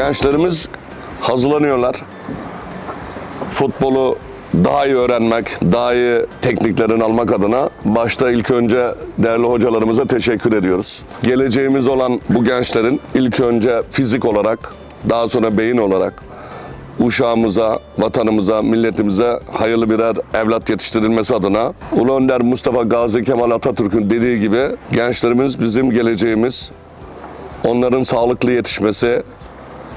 Gençlerimiz hazırlanıyorlar. Futbolu daha iyi öğrenmek, daha iyi tekniklerini almak adına başta ilk önce değerli hocalarımıza teşekkür ediyoruz. Geleceğimiz olan bu gençlerin ilk önce fizik olarak, daha sonra beyin olarak uşağımıza, vatanımıza, milletimize hayırlı birer evlat yetiştirilmesi adına Ulu Önder Mustafa Gazi Kemal Atatürk'ün dediği gibi gençlerimiz bizim geleceğimiz. Onların sağlıklı yetişmesi,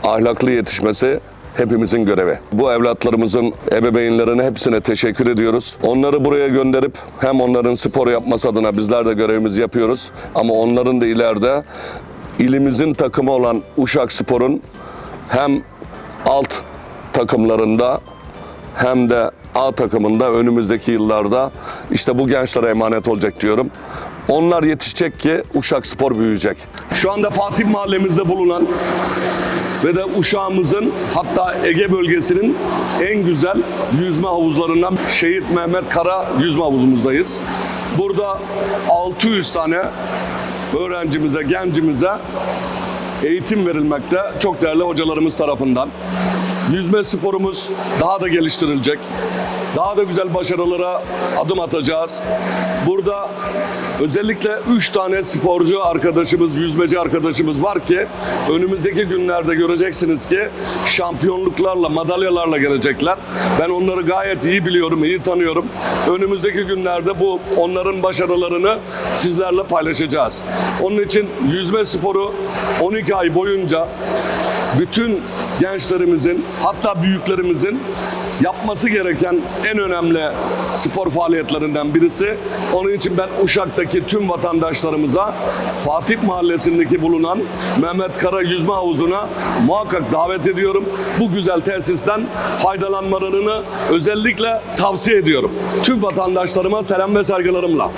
ahlaklı yetişmesi hepimizin görevi. Bu evlatlarımızın ebeveynlerine hepsine teşekkür ediyoruz. Onları buraya gönderip hem onların spor yapması adına bizler de görevimizi yapıyoruz. Ama onların da ileride ilimizin takımı olan Uşak Spor'un hem alt takımlarında hem de A takımında önümüzdeki yıllarda işte bu gençlere emanet olacak diyorum. Onlar yetişecek ki Uşak Spor büyüyecek. Şu anda Fatih Mahallemizde bulunan ve de Uşağımızın hatta Ege bölgesinin en güzel yüzme havuzlarından Şehit Mehmet Kara yüzme havuzumuzdayız. Burada 600 tane öğrencimize, gencimize eğitim verilmekte çok değerli hocalarımız tarafından. Yüzme sporumuz daha da geliştirilecek. Daha da güzel başarılara adım atacağız. Burada özellikle 3 tane sporcu arkadaşımız, yüzmeci arkadaşımız var ki önümüzdeki günlerde göreceksiniz ki şampiyonluklarla, madalyalarla gelecekler. Ben onları gayet iyi biliyorum, iyi tanıyorum. Önümüzdeki günlerde bu onların başarılarını sizlerle paylaşacağız. Onun için yüzme sporu 12 ay boyunca bütün gençlerimizin hatta büyüklerimizin yapması gereken en önemli spor faaliyetlerinden birisi. Onun için ben Uşak'taki tüm vatandaşlarımıza Fatih Mahallesi'ndeki bulunan Mehmet Kara Yüzme Havuzu'na muhakkak davet ediyorum. Bu güzel tesisten faydalanmalarını özellikle tavsiye ediyorum. Tüm vatandaşlarıma selam ve saygılarımla.